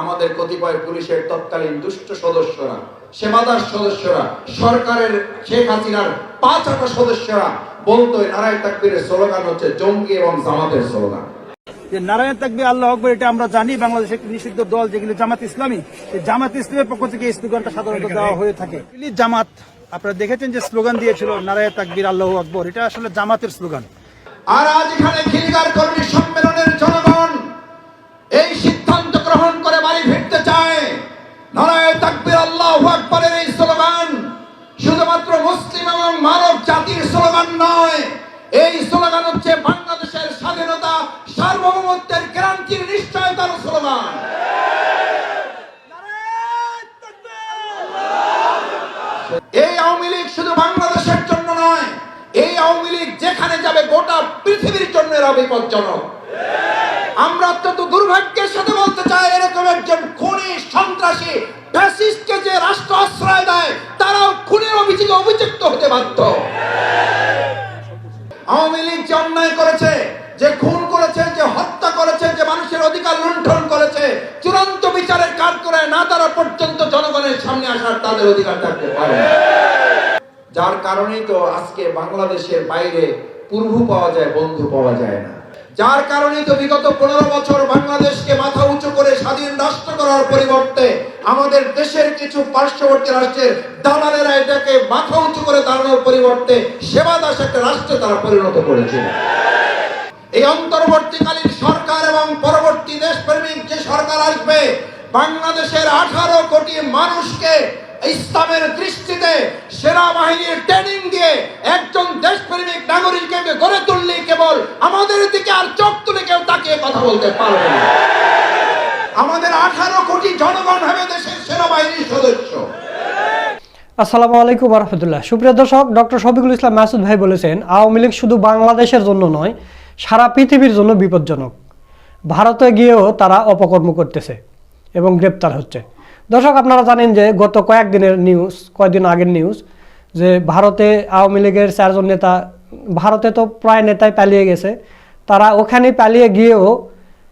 আমাদের কতিপয় পুলিশের তৎকালীন দুষ্ট সদস্যরা সেবাদার সদস্যরা সরকারের শেখ হাসিনার পাঁচ আটা সদস্যরা বলতো এই নারায় তাকবীরের স্লোগান হচ্ছে জঙ্গি এবং জামাতের স্লোগান। যে নারায়ণ তাকবি আল্লাহ আকবর এটা আমরা জানি বাংলাদেশের একটি নিষিদ্ধ দল যেগুলো জামাত ইসলামী এই জামাত ইসলামের পক্ষ থেকে এই স্লোগানটা সাধারণত দেওয়া হয়ে থাকে। জামাত আপনারা দেখেছেন যে স্লোগান দিয়েছিল নারায়ণ তাকবির আল্লাহ আকবর এটা আসলে জামাতের স্লোগান। আর আজ এখানে খিলগার কর্মী সম্মেলনের জনগণ এই গ্রহণ করে বাড়ি ফিরতে চায়। নারায় তাকবীর আল্লাহ আকবরের এই স্লোগান শুধুমাত্র মুসলিম এবং মানব জাতির স্লোগান নয়, এই স্লোগান হচ্ছে বাংলাদেশের স্বাধীনতা, সার্বভৌমত্বের গ্যারান্টির নিশ্চয়তার স্লোগান। এই আওয়ামী লীগ শুধু বাংলাদেশের জন্য নয়, এই আওয়ামী লীগ যেখানে যাবে গোটা পৃথিবীর জন্য আমরা অত্যন্ত দুর্ভাগ্যের সাথে চাই এরকম একজন খুনি সন্ত্রাসী, ফ্যাসিস্টকে যে রাষ্ট্র আশ্রয় দেয়, তারাও খুনের অভিযোগে অভিযুক্ত হতে বাধ্য। আওয়ামী লীগ যে অন্যায় করেছে, যে খুন করেছে, যে হত্যা করেছে, যে মানুষের অধিকার লুণ্ঠন করেছে, চূড়ান্ত বিচারের কাজ করে না তারা পর্যন্ত জনগণের সামনে আসার তাদের অধিকার থাকতে পারে যার কারণেই তো আজকে বাংলাদেশের বাইরে পূর্ব পাওয়া যায়, বন্ধু পাওয়া যায় না। যার কারণে তো বিগত পনেরো বছর বাংলাদেশকে মাথা উঁচু করে স্বাধীন রাষ্ট্র করার পরিবর্তে আমাদের দেশের কিছু পার্শ্ববর্তী রাষ্ট্রের দালালেরা এটাকে মাথা উঁচু করে দাঁড়ানোর পরিবর্তে সেবাদাস একটা রাষ্ট্রে তারা পরিণত করেছিল এই অন্তর্বর্তীকালীন সরকার এবং পরবর্তী দেশপ্রেমিক যে সরকার আসবে, বাংলাদেশের আঠারো কোটি মানুষকে ইসলামের দৃষ্টিতে সেনাবাহিনীর ট্রেনিং দিয়ে একজন বলতে পারবে না। আমাদের আঠারো কোটি জনগণ হবে দেশের সেনাবাহিনীর সদস্য। আসসালামু আলাইকুম রহমতুল্লাহ সুপ্রিয় দর্শক, ডক্টর শফিকুল ইসলাম মাসুদ ভাই বলেছেন, আওয়ামী লীগ শুধু বাংলাদেশের জন্য নয়, সারা পৃথিবীর জন্য বিপজ্জনক। ভারতে গিয়েও তারা অপকর্ম করতেছে এবং গ্রেপ্তার হচ্ছে। দর্শক, আপনারা জানেন যে গত কয়েকদিনের নিউজ, কয়েকদিন আগের নিউজ, যে ভারতে আওয়ামী লীগের চারজন নেতা, ভারতে তো প্রায় নেতাই পালিয়ে গেছে, তারা ওখানে পালিয়ে গিয়েও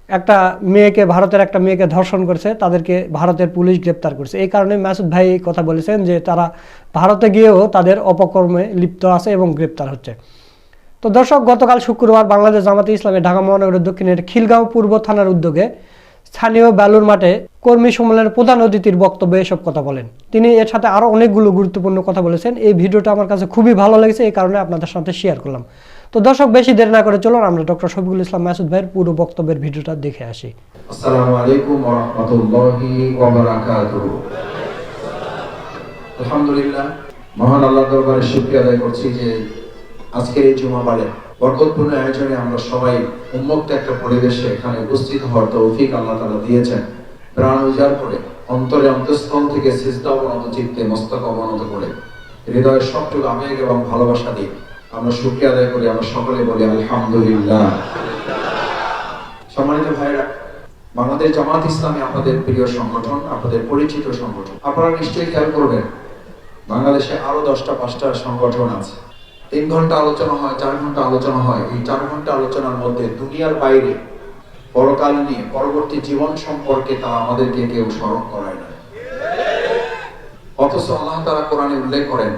একটা মেয়েকে, ভারতের একটা মেয়েকে ধর্ষণ করেছে, তাদেরকে ভারতের পুলিশ গ্রেপ্তার করছে। এই কারণে মাসুদ ভাই কথা বলেছেন যে তারা ভারতে গিয়েও তাদের অপকর্মে লিপ্ত আছে এবং গ্রেপ্তার হচ্ছে। তো দর্শক, গতকাল শুক্রবার বাংলাদেশ জামাতে ইসলামী ঢাকা মহানগরের দক্ষিণের খিলগাঁও পূর্ব থানার উদ্যোগে স্থানীয় বেলুর মাঠে কর্মী সম্মেলনের প্রধান অতিথির বক্তব্যে এসব কথা বলেন। তিনি এর সাথে আরও অনেকগুলো গুরুত্বপূর্ণ কথা বলেছেন। এই ভিডিওটা আমার কাছে খুবই ভালো লেগেছে, এই কারণে আপনাদের সাথে শেয়ার করলাম। তো দর্শক, বেশি দেরি না করে চলুন, আমরা ডক্টর শফিকুল ইসলাম মাসুদ ভাইয়ের পুরো বক্তব্যের ভিডিওটা দেখে আসি। আসসালামু আলাইকুম ওয়া রাহমাতুল্লাহি ওয়া বারাকাতুহু আলহামদুলিল্লাহ, মহান আল্লাহর দরবারে শুকরিয়া আদায় করছি যে আজকের এই জুমাবারে বরকতপূর্ণ আয়োজনে আমরা সবাই উন্মুক্ত একটা পরিবেশে এখানে উপস্থিত হওয়ার তৌফিক আল্লাহ তাআলা দিয়েছেন। প্রাণ উজাড় করে অন্তরে অন্তঃস্থল থেকে সিজদা অবনত চিত্তে মস্তক অবনত করে হৃদয়ের সবটুকু আবেগ এবং ভালোবাসা দিয়ে আমরা শুকরিয়া আদায় করি, আমরা সকলে বলি আলহামদুলিল্লাহ। সম্মানিত ভাইরা বাংলাদেশ জামাত ইসলামী আপনাদের প্রিয় সংগঠন, আপনাদের পরিচিত সংগঠন। আপনারা নিশ্চয়ই খেয়াল করবেন, বাংলাদেশে আরও দশটা, পাঁচটা সংগঠন আছে। তিন ঘণ্টা আলোচনা হয়, চার ঘণ্টা আলোচনা হয়। এই চার ঘণ্টা আলোচনার মধ্যে দুনিয়ার বাইরে, পরকাল নিয়ে, পরবর্তী জীবন সম্পর্কে তারা আমাদেরকে কেউ স্মরণ করায় না। অথচ আল্লাহ তারা কোরআনে উল্লেখ করেন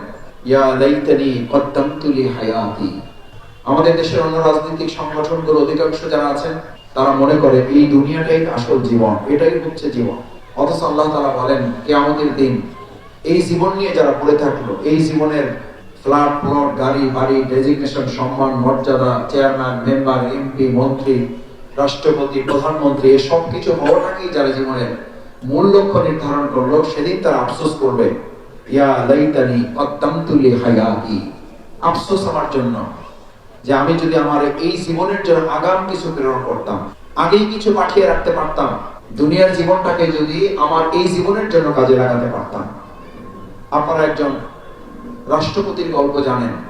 আমাদের দেশের অন্য রাজনৈতিক অধিকাংশ যারা আছেন, তারা মনে করে এই দুনিয়াটাই আসল জীবন, এটাই হচ্ছে জীবন। অথচ আল্লাহ তারা বলেন দিন এই জীবন নিয়ে যারা পড়ে থাকল, এই জীবনের ফ্ল্যাট, প্লট, গাড়ি, বাড়ি, ডেজিগনেশন, সম্মান, মর্যাদা, চেয়ারম্যান, মেম্বার, এমপি, মন্ত্রী, রাষ্ট্রপতি, প্রধানমন্ত্রী এই সব কিছু হওয়াটাকেই যারা জীবনের মূল লক্ষ্য নির্ধারণ করল, সেদিন তারা আফসোস করবে। লাইতানি কদ্দামতু লি হায়াতি। আফসোস আমার জন্য যে আমি যদি আমার এই জীবনের জন্য আগাম কিছু প্রেরণ করতাম, আগেই কিছু পাঠিয়ে রাখতে পারতাম, দুনিয়ার জীবনটাকে যদি আমার এই জীবনের জন্য কাজে লাগাতে পারতাম। আপনারা একজন রাষ্ট্রপতির গল্প জানেন।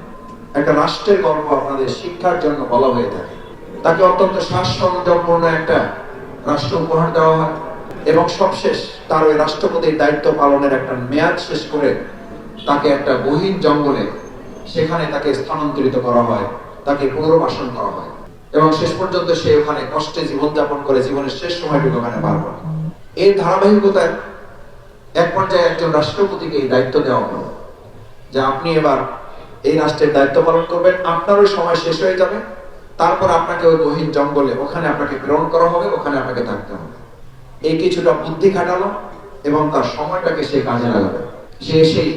একটা রাষ্ট্রের গল্প আপনাদের শিক্ষার জন্য বলা হয়ে থাকে। তাকে অত্যন্ত শ্বাস একটা রাষ্ট্র উপহার দেওয়া হয়। এবং সবশেষ তার ওই রাষ্ট্রপতির দায়িত্ব পালনের একটা মেয়াদ শেষ করে তাকে একটা গহীন জঙ্গলে সেখানে তাকে স্থানান্তরিত করা হয়, তাকে পুনর্বাসন করা হয়। এবং শেষ পর্যন্ত সে ওখানে কষ্টে জীবনযাপন করে জীবনের শেষ সময়টুকু ওখানে পার করে। এর ধারাবাহিকতায় এক পর্যায়ে একজন রাষ্ট্রপতিকে এই দায়িত্ব দেওয়া হলো যে আপনি এবার এই রাষ্ট্রের দায়িত্ব পালন করবেন, আপনার ওই সময় শেষ হয়ে যাবে, তারপর আপনাকে ওই গহীন জঙ্গলে ওখানে আপনাকে প্রেরণ করা হবে, ওখানে আপনাকে থাকতে হবে। এই কিছুটা বুদ্ধি খাটালো এবং তার সময়টাকে সে কাজে লাগালো। সে সেই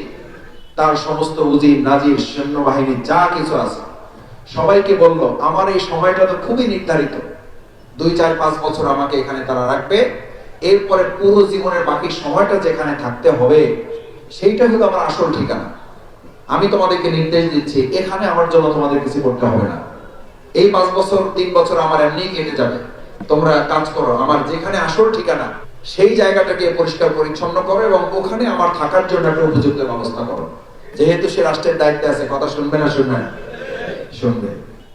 তার সমস্ত উজির, নাজির সৈন্যবাহিনী যা কিছু আছে, সবাইকে বলল, আমার এই সময়টা তো খুবই নির্ধারিত। দুই, চার, পাঁচ বছর আমাকে এখানে তারা রাখবে। এরপরে পুরো জীবনের বাকি সময়টা যেখানে থাকতে হবে, সেইটা হলো আমার আসল ঠিকানা। আমি তোমাদেরকে নির্দেশ দিচ্ছি, এখানে আমার জন্য তোমাদের কিছু করতে হবে না। এই পাঁচ বছর, তিন বছর আমার এমনি কেটে যাবে। তোমরা কাজ করো। আমার যেখানে আসল ঠিকানা, সেই জায়গাটাকে পরিষ্কার, পরিচ্ছন্ন করো এবং ওখানে আমার থাকার জন্য একটা উপযুক্ত ব্যবস্থা করো। যেহেতু সে রাষ্ট্রের দায়িত্বে আছে, কথা শুনবে না শুনবে না? শুনবে।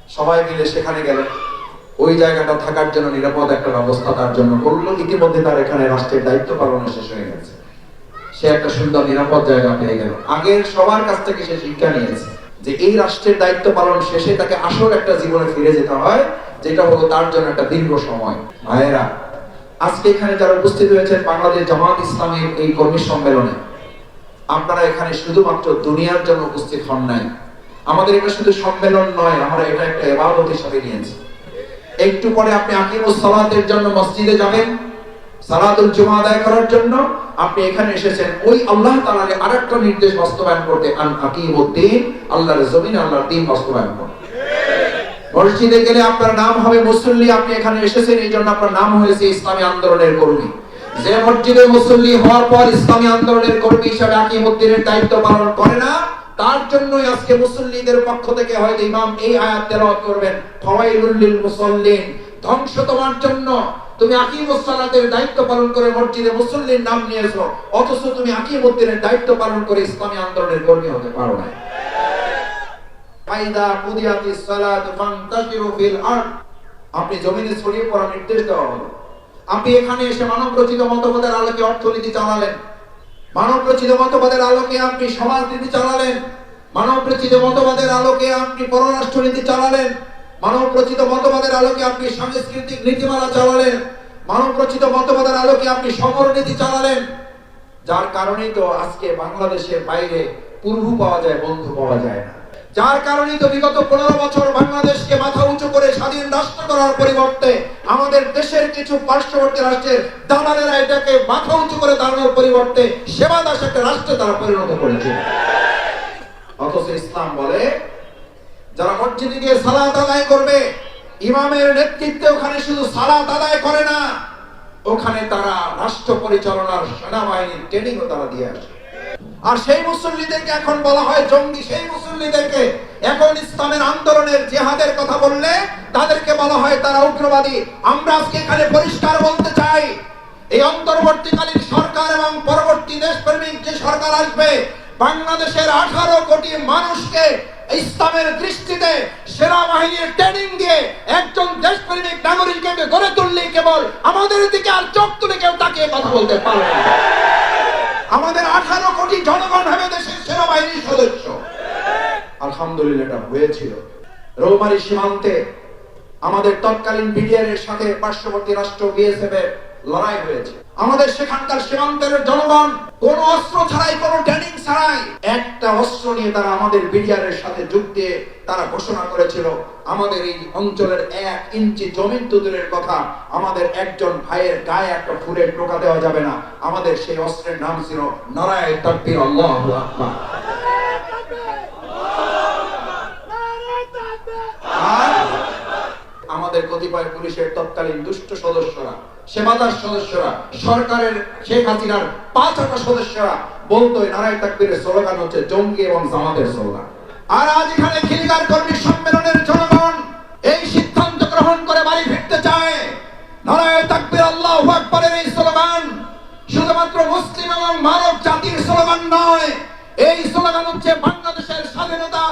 সবাই মিলে সেখানে গেল। ওই জায়গাটা থাকার জন্য নিরাপদ একটা ব্যবস্থা তার জন্য করল। ইতিমধ্যে তার এখানে রাষ্ট্রের দায়িত্ব পালন শেষ হয়ে গেছে। সে একটা সুন্দর, নিরাপদ জায়গা পেয়ে গেল। আগের সবার কাছ থেকে সে শিক্ষা নিয়েছে যে এই রাষ্ট্রের দায়িত্ব পালন শেষে তাকে আসল একটা জীবনে ফিরে যেতে হয়। যেটা হলো তার জন্য একটা দীর্ঘ সময়। ভাইয়েরা, আজকে এখানে যারা উপস্থিত হয়েছেন বাংলাদেশ জামাত ইসলামের এই কর্মী সম্মেলনে, আপনারা এখানে শুধুমাত্র দুনিয়ার জন্য উপস্থিত হন নাই। আমাদের এটা শুধু সম্মেলন নয়, আমরা এটা একটা এবাদত হিসাবে নিয়েছি। একটু পরে আপনি আকিমুস সালাতের জন্য মসজিদে যাবেন, সালাতুল জুমা আদায় করার জন্য। আপনি এখানে এসেছেন, ওই আল্লাহ তাআলার আরেকটা নির্দেশ বাস্তবায়ন করতে, আন আকিমুদ্দিন আল্লাহর জমিন, আল্লাহর দ্বীন বাস্তবায়ন করতে। মসজিদে গেলে আপনার নাম হবে মুসল্লি, আপনি এখানে এসেছেন এই জন্য আপনার নাম হয়েছে ইসলামী আন্দোলনের কর্মী। যে মসজিদে মুসল্লি হওয়ার পর ইসলামী আন্দোলনের কর্মী হিসাবে আকিমুদ্দিনের দায়িত্ব পালন করে না, তার জন্যই আজকে মুসল্লিদের পক্ষ থেকে হয়তো ইমাম এই আয়াত তেলাওয়াত করবেন, ফাওয়াইলুল লিল মুসাল্লিন ধ্বংস তোমার জন্য তুমি আকিমুস সালাতের দায়িত্ব পালন করে মসজিদে মুসল্লির নাম নিয়েছো, অথচ তুমি আকিমুদ্দিনের দায়িত্ব পালন করে ইসলামী আন্দোলনের কর্মী হতে পারো না ফাইদা কুদিয়াতিস সালাতু ফান্তাশিরু ফিল আরদ। আপনি জমিনে ছড়িয়ে পড়ার নির্দেশ দেওয়া হলো আপনি এখানে এসে মানব রচিত মতবাদের আলোকে অর্থনীতি চালালেন। মানব রচিত মতবাদের আলোকে আপনি সমাজনীতি চালালেন। মানব রচিত মতবাদের আলোকে আপনি পররাষ্ট্রনীতি চালালেন। মানব রচিত মতবাদের আলোকে আপনি সাংস্কৃতিক নীতিমালা চালালেন। মানব রচিত মতবাদের আলোকে আপনি সমরনীতি চালালেন। যার কারণেই তো আজকে বাংলাদেশের বাইরে পূর্ব পাওয়া যায়, বন্ধু পাওয়া যায় না। যার কারণেই তো বিগত পনেরো বছর বাংলাদেশকে মাথা উঁচু করে স্বাধীন রাষ্ট্র করার পরিবর্তে আমাদের দেশের কিছু পার্শ্ববর্তী রাষ্ট্রের দালালেরা এটাকে মাথা উঁচু করে দাঁড়ানোর পরিবর্তে সেবা দাস একটা রাষ্ট্রে তারা পরিণত করেছে। অথচ ইসলাম বলে, যারা মসজিদে গিয়ে সালাত আদায় করবে, ইমামের নেতৃত্বে ওখানে শুধু সালাত আদায় করে না, ওখানে তারা রাষ্ট্র পরিচালনার সেনাবাহিনীর ট্রেনিংও তারা দিয়ে আসে। আর সেই মুসল্লিদেরকে এখন বলা হয় জঙ্গি, সেই মুসল্লিদেরকে এখন ইসলামের আন্দোলনের জেহাদের কথা বললে তাদেরকে বলা হয় তারা উগ্রবাদী। আমরা আজকে এখানে পরিষ্কার বলতে চাই, এই অন্তর্বর্তীকালীন সরকার এবং পরবর্তী দেশপ্রেমিক যে সরকার আসবে, বাংলাদেশের আঠারো কোটি মানুষকে ইসলামের দৃষ্টিতে সেনাবাহিনীর ট্রেনিং দিয়ে একজন দেশপ্রেমিক নাগরিককে গড়ে তুললেই কেবল আমাদের দিকে আর চোখ তুলে কেউ তাকিয়ে কথা বলতে পারবে আমাদের আঠারো কোটি জনগণ হবে দেশের সেনাবাহিনীর সদস্য। আলহামদুলিল্লাহ, এটা হয়েছিল। রৌমারি সীমান্তে আমাদের তৎকালীন বিডিআর এর সাথে পার্শ্ববর্তী রাষ্ট্র বিএসএফ এর লড়াই হয়েছে। আমাদের সেখানকার সীমান্তের জনগণ কোন অস্ত্র ছাড়াই, কোন ট্রেনিং ছাড়াই একটা অস্ত্র নিয়ে তারা আমাদের বিডিআর সাথে যোগ দিয়ে তারা ঘোষণা করেছিল, আমাদের এই অঞ্চলের এক ইঞ্চি জমিন তুদুরের কথা আমাদের একজন ভাইয়ের গায়ে একটা ফুলের টোকা দেওয়া যাবে না। আমাদের সেই অস্ত্রের নাম ছিল নারায় তাকবীর, আল্লাহু আমাদের কতিপয় পুলিশের তৎকালীন দুষ্ট সদস্যরা সেবাদার সদস্যরা, সরকারের শেখ হাসিনার পাঁচ আটা সদস্যরা বলতো নারায় তাকবীরের স্লোগান হচ্ছে, জঙ্গি এবং জামাতের স্লোগান। আর আজ এখানে খিলগার কর্মী সম্মেলনের জনগণ এই সিদ্ধান্ত গ্রহণ করে বাড়ি ফিরতে চায়। নারায় তাকবীর আল্লাহু আকবারের এই স্লোগান শুধুমাত্র মুসলিম এবং মানব জাতির স্লোগান নয়, এই স্লোগান হচ্ছে বাংলাদেশের স্বাধীনতা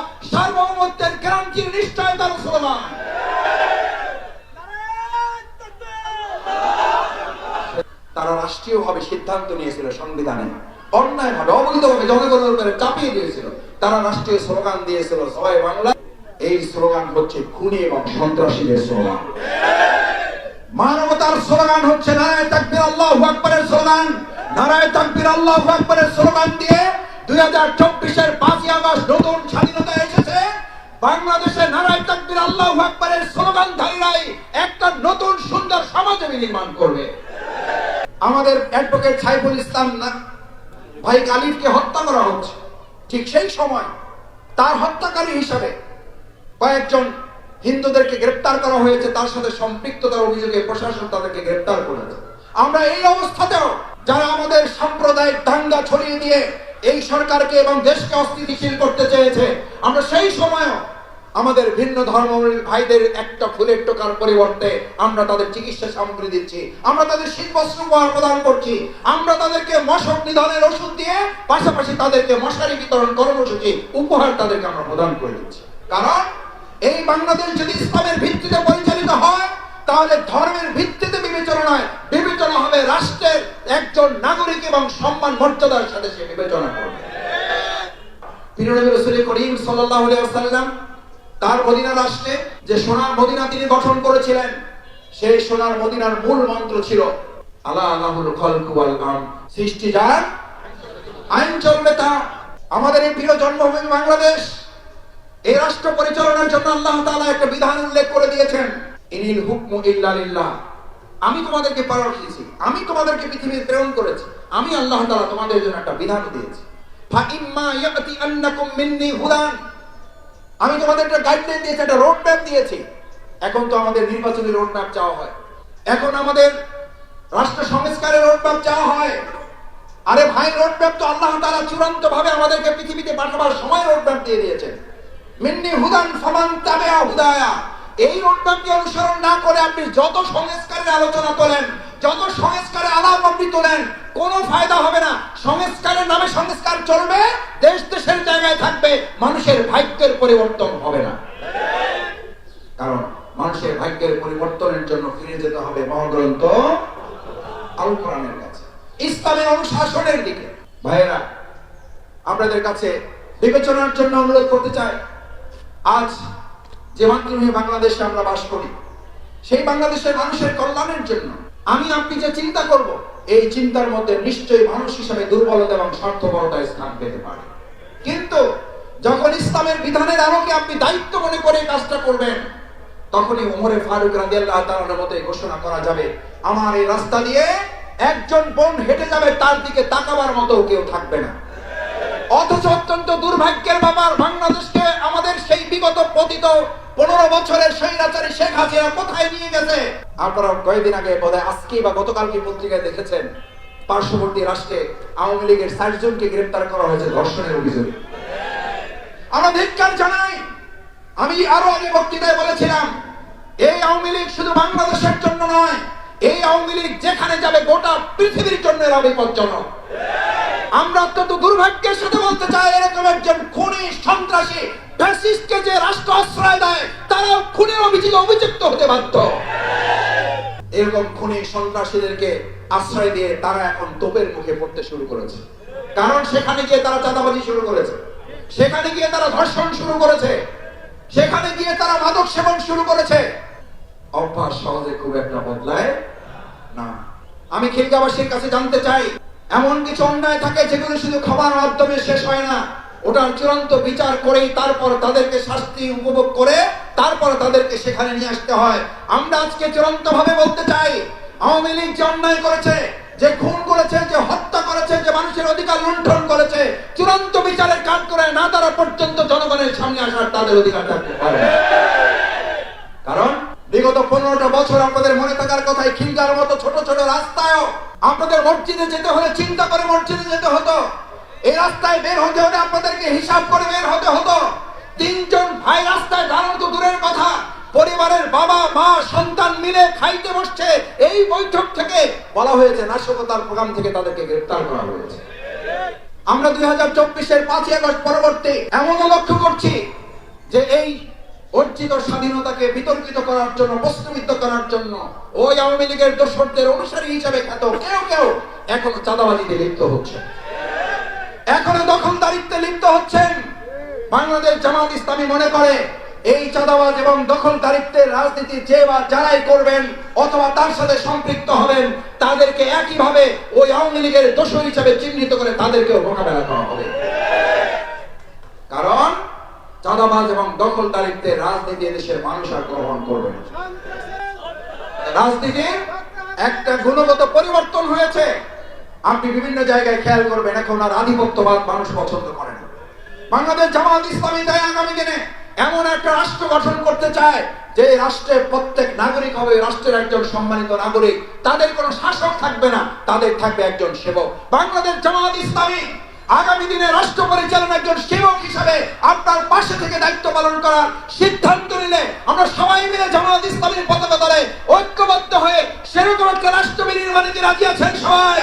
রাষ্ট্রীয়ভাবে সিদ্ধান্ত নিয়েছিল সংবিধানে। অন্যায়ভাবে, অবৈধভাবে জনগণের উপরে চাপিয়ে দিয়েছিল। তারা রাষ্ট্রীয় স্লোগান দিয়েছিল, সবাই বাংলা। এই স্লোগান হচ্ছে খুনি এবং সন্ত্রাসীদের স্লোগান। মানবতার স্লোগান হচ্ছে নারায় তাকবীর আল্লাহু আকবারের স্লোগান। নারায় তাকবীর আল্লাহু আকবারের স্লোগান দিয়ে দুই হাজার চব্বিশের পাঁচই আগস্ট নতুন স্বাধীনতা এসেছে। বাংলাদেশে নারায় তাকবীর আল্লাহু আকবারের স্লোগানধারীরাই একটা নতুন সুন্দর সমাজ নির্মাণ করবে। আমাদের অ্যাডভোকেট সাইফুল ইসলাম ভাই গালিবকে হত্যা করা হচ্ছে। ঠিক সেই সময় তার হত্যাকারী হিসাবে কয়েকজন হিন্দুদেরকে গ্রেপ্তার করা হয়েছে, তার সাথে সম্পৃক্ততার অভিযোগে প্রশাসন তাদেরকে গ্রেপ্তার করেছে। আমরা এই অবস্থাতেও যারা আমাদের সাম্প্রদায়িক দাঙ্গা ছড়িয়ে দিয়ে এই সরকারকে এবং দেশকে অস্থিতিশীল করতে চেয়েছে, আমরা সেই সময়ও আমাদের ভিন্ন ধর্ম ভাইদের একটা ফুলের টোকার পরিবর্তে আমরা তাদের চিকিৎসা সামগ্রী দিচ্ছি। আমরা তাদের শীত বস্ত্র উপহার প্রদান করছি। আমরা তাদেরকে মশক নিধনের ওষুধ দিয়ে পাশাপাশি তাদেরকে মশারি বিতরণ কর্মসূচি, উপহার তাদেরকে আমরা প্রদান করে দিচ্ছি। কারণ এই বাংলাদেশ যদি ইসলামের ভিত্তিতে পরিচালিত হয়, তাহলে ধর্মের ভিত্তিতে বিবেচনা বিবেচনা হবে রাষ্ট্রের একজন নাগরিক এবং সম্মান মর্যাদার সাথে সে বিবেচনা করবে। প্রিয় নবী রাসূল করিম সাল্লাল্লাহু আলাইহি ওয়াসাল্লাম তার মদিনা রাষ্ট্রে যে সোনার মদিনা তিনি গঠন করেছিলেন, সেই সোনার মদিনার মূল মন্ত্র ছিল, আলা আলাহুল খলকু ওয়াল আম সৃষ্টি যার আইন চলবে তা। আমাদের এই প্রিয় জন্মভূমি বাংলাদেশ এই রাষ্ট্র পরিচালনার জন্য আল্লাহ তাআলা একটা বিধান উল্লেখ করে দিয়েছেন, ইনিল হুকমু ইল্লা লিল্লাহ আমি তোমাদেরকে দিয়েছি, আমি তোমাদেরকে পৃথিবীতে প্রেরণ করেছি, আমি আল্লাহ তাআলা তোমাদের জন্য একটা বিধান দিয়েছি। ফা ইম্মা ইয়াতি আন্নাকুম মিন্নি হুদান আমি তোমাদের একটা গাইডলাইন দিয়েছি, একটা রোড ম্যাপ দিয়েছি। এখন তো আমাদের নির্বাচনী রোড ম্যাপ চাওয়া হয়। এখন আমাদের রাষ্ট্র সংস্কারের রোড ম্যাপ চাওয়া হয়। আরে ভাই রোড ম্যাপ তো আল্লাহ তাআলা চূড়ান্ত ভাবে আমাদেরকে পৃথিবীতে পাঠাবার সময় রোড ম্যাপ দিয়ে দিয়েছেন। মিন্নি হুদান ফামান তাবিআ হুদায়া। এই রোড ম্যাপকে অনুসরণ না করে আপনি যত সংস্কারের আলোচনা তোলেন যত সংস্কারের আলাপ আপনি তোলেন কোনো ফায়দা হবে না। সংস্কারের নামে সংস্কার চলবে, দেশ দেশের জায়গায় থাকবে, মানুষের ভাগ্যের পরিবর্তন হবে না। কারণ মানুষের ভাগ্যের পরিবর্তনের জন্য ফিরে যেতে হবে মহাগ্রন্থ আল কোরআনের কাছে, ইসলামের অনুশাসনের দিকে। ভাইয়েরা, আপনাদের কাছে বিবেচনার জন্য অনুরোধ করতে চাই, আজ যে মাতৃভূমি বাংলাদেশে আমরা বাস করি, সেই বাংলাদেশের মানুষের কল্যাণের জন্য আমি, আপনি যে চিন্তা করব, এই চিন্তার মধ্যে নিশ্চয়ই মানুষ হিসাবে দুর্বলতা এবং স্বার্থপরতা স্থান পেতে পারে। কিন্তু যখন ইসলামের বিধানের আলোকে আপনি দায়িত্ব মনে করে কাজটা করবেন, তখনই উমরে ফারুক রাজি আল্লাহ তালার মতে ঘোষণা করা যাবে, আমার এই রাস্তা দিয়ে একজন বোন হেঁটে যাবে, তার দিকে তাকাবার মতো কেউ থাকবে না। অথচ অত্যন্ত দুর্ভাগ্যের ব্যাপার, বাংলাদেশকে আমাদের সেই বিগত পতিত পনেরো বছরের স্বৈরাচারী শেখ হাসিনা কোথায় নিয়ে গেছে? আপনারা কয়েকদিন আগে বোধহয় আজকে বা গতকালকে পত্রিকায় দেখেছেন, পার্শ্ববর্তী রাষ্ট্রে আওয়ামী লীগের ষাট জনকে গ্রেপ্তার করা হয়েছে ধর্ষণের অভিযোগে। আমরা ধিক্কার জানাই, আমি আরও আগে বক্তৃতায় বলেছিলাম, এই আওয়ামী লীগ শুধু বাংলাদেশের জন্য নয়, এই আওয়ামী লীগ যেখানে যাবে গোটা পৃথিবীর জন্য এরা বিপজ্জনক আমরা অত্যন্ত দুর্ভাগ্যের সাথে বলতে চাই, এরকম একজন খুনি সন্ত্রাসী, ফ্যাসিস্টকে যে রাষ্ট্র আশ্রয় দেয়, তারাও খুনের অভিযোগে অভিযুক্ত হতে বাধ্য। এরকম খুনি সন্ত্রাসীদেরকে আশ্রয় দিয়ে তারা এখন তোপের মুখে পড়তে শুরু করেছে। কারণ সেখানে গিয়ে তারা চাঁদাবাজি শুরু করেছে। সেখানে গিয়ে তারা ধর্ষণ শুরু করেছে। সেখানে গিয়ে তারা মাদক সেবন শুরু করেছে। অভ্যাস সহজে খুব একটা বদলায় না। আমি খিলগাবাসীর কাছে জানতে চাই এমন কিছু অন্যায় থাকে যেগুলো শুধু খাবার মাধ্যমে শেষ হয় না। ওটার চূড়ান্ত বিচার করেই তারপর তাদেরকে শাস্তি উপভোগ করে তারপর তাদেরকে সেখানে নিয়ে আসতে হয়। আমরা আজকে চূড়ান্ত ভাবে বলতে চাই, আওয়ামী লীগ যে অন্যায় করেছে, যে খুন করেছে, যে হত্যা করেছে, যে মানুষের অধিকার লুণ্ঠন করেছে, চূড়ান্ত বিচারের কাজ করে না তারা পর্যন্ত জনগণের সামনে আসার তাদের অধিকার থাকতে পারে কারণ বিগত পনেরোটা বছর আপনাদের মনে থাকার কথাই খিলগার মতো ছোট ছোট রাস্তায়ও আপনাদের মসজিদে যেতে হলে চিন্তা করে মসজিদে যেতে হতো। এই রাস্তায় বের হতে হলে আপনাদেরকে হিসাব করে বের হতে হতো। তিনজন ভাই রাস্তায় দাঁড়ানো তো দূরের কথা। পরিবারের বাবা, মা, সন্তান মিলে খাইতে বসছে। এই বৈঠক থেকে বলা হয়েছে নাশকতার প্রোগ্রাম থেকে তাদেরকে গ্রেফতার করা হয়েছে। আমরা দুই হাজার চব্বিশের পাঁচই আগস্ট পরবর্তী এমনও লক্ষ্য করছি যে এই অর্জিত স্বাধীনতাকে বিতর্কিত করার জন্য প্রশ্নবিদ্ধ করার জন্য, ওই আওয়ামী লীগের দোসরদের অনুসারী হিসাবে খ্যাত কেউ কেউ এখনও চাঁদাবাজিতে লিপ্ত হচ্ছে। এখনও দখলদারিত্বে লিপ্ত হচ্ছেন। বাংলাদেশ জামাত ইসলামী মনে করে, এই চাঁদাবাজ এবং দখলদারিত্বের রাজনীতি যে বা যারাই করবেন অথবা তার সাথে সম্পৃক্ত হবেন, তাদেরকে একইভাবে ওই আওয়ামী লীগের দোষর হিসাবে চিহ্নিত করে তাদেরকেও মোকাবেলা করা হবে। কারণ চাঁদাবাজ এবং দখলদারিত্বের রাজনীতি দেশের মানুষ আর গ্রহণ করবে না। রাজনীতির একটা গুণগত পরিবর্তন হয়েছে। আপনি বিভিন্ন জায়গায় খেয়াল করবেন, এখন আর আধিপত্যবাদ মানুষ পছন্দ করে না। বাংলাদেশ জামাত ইসলামী তাই আগামী দিনে এমন একটা রাষ্ট্র গঠন করতে চায়, যে রাষ্ট্রের প্রত্যেক নাগরিক হবে রাষ্ট্রের একজন সম্মানিত নাগরিক। তাদের কোনো শাসক থাকবে না, তাদের থাকবে একজন সেবক। বাংলাদেশ জামাত ইসলামী আগামী দিনে রাষ্ট্র পরিচালনার একজন সেবক হিসাবে আপনার পাশে থেকে দায়িত্ব পালন করার সিদ্ধান্ত নিলে আমরা সবাই মিলে জামাত ইসলামীর পতাকা তলে ঐক্যবদ্ধ হয়ে সেরকম একটা রাষ্ট্র বিনির্মাণে কি রাজি আছেন সবাই?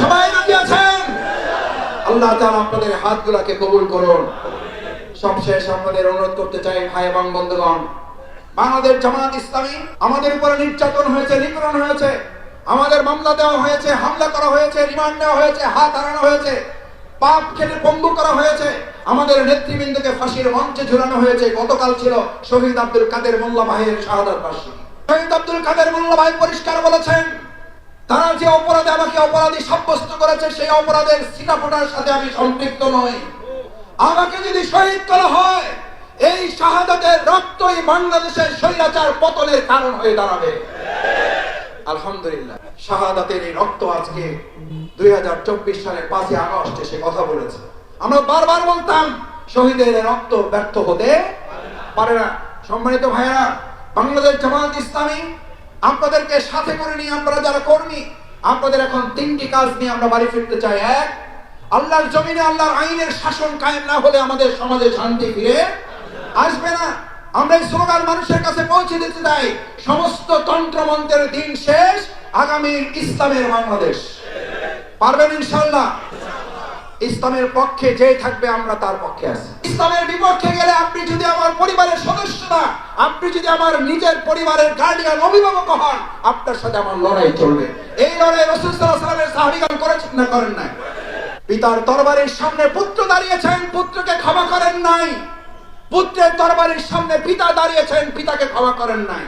সবাই রাজি আছেন? আল্লাহ তাআলা আপনাদের হাতগুলাকে কবুল করুন। সবশেষ আপনাদের অনুরোধ করতে চাই, ভাই এবং বন্ধুগণ। বাংলাদেশ জামাত ইসলামী আমাদের উপরে নির্যাতন হয়েছে, নিপীড়ন হয়েছে। আমাদের মামলা দেওয়া হয়েছে, হামলা করা হয়েছে, রিমান্ড নেওয়া হয়েছে, হাত হারানো হয়েছে, পাপ খেলে পঙ্গু করা হয়েছে, আমাদের নেতৃবৃন্দকে ফাঁসির মঞ্চে ঝুলানো হয়েছে, গতকাল ছিল শহীদ আব্দুল কাদের মোল্লা ভাইয়ের শাহাদাত বার্ষিকী শহীদ আব্দুল কাদের মোল্লা ভাই পরিষ্কার বলেছেন, তারা যে অপরাধে আমাকে অপরাধী সাব্যস্ত করেছে, সেই অপরাধের সিনাফোটার সাথে আমি সম্পৃক্ত নই। আমাকে যদি শহীদ করা হয়, এই শাহাদাতের রক্তই বাংলাদেশের স্বৈরাচার পতনের কারণ হয়ে দাঁড়াবে। আলহামদুলিল্লাহ। শাহাদাতের এই রক্ত আজকে দুই হাজার চব্বিশ সালের পাঁচই আগস্ট এসে কথা বলেছে। আমরা বারবার বলতাম, শহীদের রক্ত ব্যর্থ হতে পারে না। সম্মানিত ভাইয়েরা, বাংলাদেশ জামাত ইসলামী, আপনাদেরকে সাথে করে নিয়ে আমরা যারা কর্মী, আপনাদের এখন তিনটি কাজ নিয়ে আমরা বাড়ি ফিরতে চাই। এক, আল্লাহর জমিনে আল্লাহর আইনের শাসন কায়েম না হলে আমাদের সমাজে শান্তি ফিরে আসবে না। আমরা এই স্লোগান মানুষের কাছে পৌঁছে দিতে চাই। সমস্ত তন্ত্রমন্ত্রের দিন শেষ, আগামী ইসলামের বাংলাদেশ। পারবেন ইনশাল্লাহ ইসলামের পক্ষে যে থাকবে আমরা তার পক্ষে আছি। ইসলামের বিপক্ষে গেলে আপনি যদি আমার পরিবারের সদস্য না, আপনি যদি আমার নিজের পরিবারের গার্ডিয়ান অভিভাবক হন, আপনার সাথে আমার লড়াই চলবে। এই লড়াই রসুল সাল্লামের সাহাবিগান করেছেন না করেন নাই? পিতার তরবারির সামনে পুত্র দাঁড়িয়েছেন, পুত্রকে ক্ষমা করেন নাই। পুত্রের দরবারের সামনে পিতা দাঁড়িয়েছেন, পিতাকে ক্ষমা করেন নাই।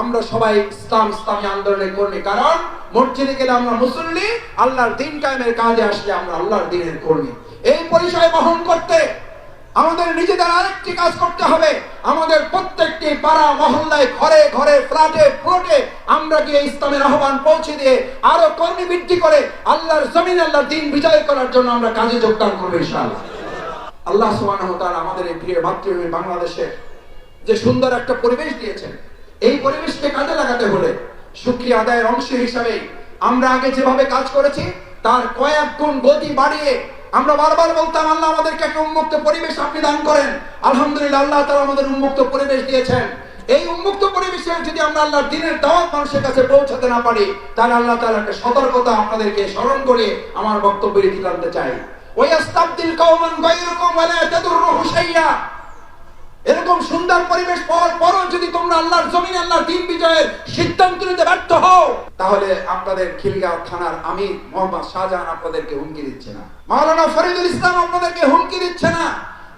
আমরা সবাই ইসলাম, ইসলামী আন্দোলনের কর্মী। কারণ মসজিদে গেলে আমরা মুসল্লি, আল্লাহর দিন কায়েমের কাজে আসলে আমরা আল্লাহর দিনের কর্মী। এই পরিচয় বহন করতে আমাদের নিজেদের আরেকটি কাজ করতে হবে। আমাদের প্রত্যেকটি পাড়া, মহল্লায়, ঘরে ঘরে, ফ্ল্যাটে প্লটে আমরা গিয়ে ইসলামের আহ্বান পৌঁছে দিয়ে আরও কর্মী বৃদ্ধি করে আল্লাহর জমিন আল্লাহর দিন বিজয় করার জন্য আমরা কাজে যোগদান করব ইনশাআল্লাহ। আল্লাহ সুবহানাহু ওয়া তাআলা আমাদের এই প্রিয় মাতৃভূমি বাংলাদেশে যে সুন্দর একটা পরিবেশ দিয়েছেন, এই পরিবেশকে কাজে লাগাতে হলে সুক্রিয়া আদায়ের অংশ হিসাবে আমরা আগে যেভাবে কাজ করেছি, তার কয়েক গুণ গতি বাড়িয়ে আমরা বারবার বলতাম, আল্লাহ আমাদেরকে একটা উন্মুক্ত পরিবেশ আপনি দান করেন। আলহামদুলিল্লাহ আল্লাহ তাআলা আমাদের উন্মুক্ত পরিবেশ দিয়েছেন। এই উন্মুক্ত পরিবেশে যদি আমরা আল্লাহর দিনের দাওয়াত মানুষের কাছে পৌঁছাতে না পারি, তাহলে আল্লাহ তাআলা একটা সতর্কতা আপনাদেরকে স্মরণ করে আমার বক্তব্যের ইতি টানতে চাই। ওয়াস্তাবদিল কওমান গায়রুকুম ওয়া লা তাদুররুহু শাইয়্যা এরকম সুন্দর পরিবেশ পাওয়ার পরও যদি তোমরা আল্লাহর জমিনে আল্লাহর দিন বিজয়ের সিদ্ধান্ত নিতে ব্যর্থ হও, তাহলে আপনাদের খিলগাঁও থানার আমির মোহাম্মদ শাহজাহান আপনাদেরকে হুমকি দিচ্ছে না। মাওলানা ফরিদুল ইসলাম আপনাদেরকে হুমকি দিচ্ছে না।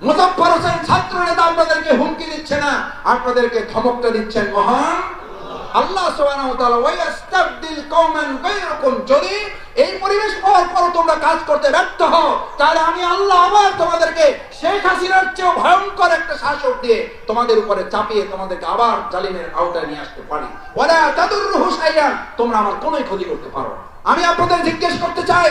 মুজফফর হোসেন ছাত্র নেতা আপনাদেরকে হুমকি দিচ্ছে না। আপনাদেরকে ধমকটা দিচ্ছেন মহান আল্লাহ সুবহানাহু ওয়া তাআলা। ওয়াস্তাবদিল কওমান গায়রাকুম। যদি এই পরিবেশ তোমরা কাজ করতে ব্যর্থ হও। তাহলে আমি আল্লাহ আবার তোমাদেরকে শেখ হাসিনার চেয়েও ভয়ঙ্কর একটা শাসক দিয়ে তোমাদের উপরে চাপিয়ে তোমাদেরকে আবার জালিমের আওতায় নিয়ে আসতে পারি। তোমরা আমার কোনোই ক্ষতি করতে পারো আমি আপনাদের জিজ্ঞেস করতে চাই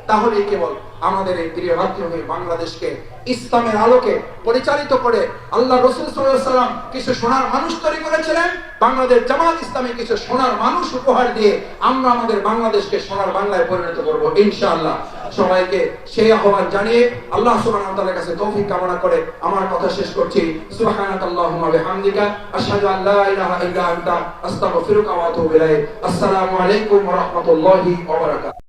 তাহলে কেবল আমাদের এই প্রিয় মাতৃভূমি বাংলাদেশকে ইসলামের আলোকে পরিচালিত করে আল্লাহ রসুল সাল্লাম কিছু সোনার মানুষ তৈরি করেছিলেন। বাংলাদেশ জামাত ইসলামী কিছু সোনার মানুষ উপহার দিয়ে আমরা আমাদের বাংলাদেশকে সোনার বাংলায় পরিণত করব ইনশাআল্লাহ। সবাইকে সেই আহ্বান জানিয়ে আল্লাহ সুবহানাহু কাছে তৌফিক কামনা করে আমার কথা শেষ করছি। সুবহানাকাল্লাহুম্মা বিহামদিকা আসসালামু আলাইকুম ওয়া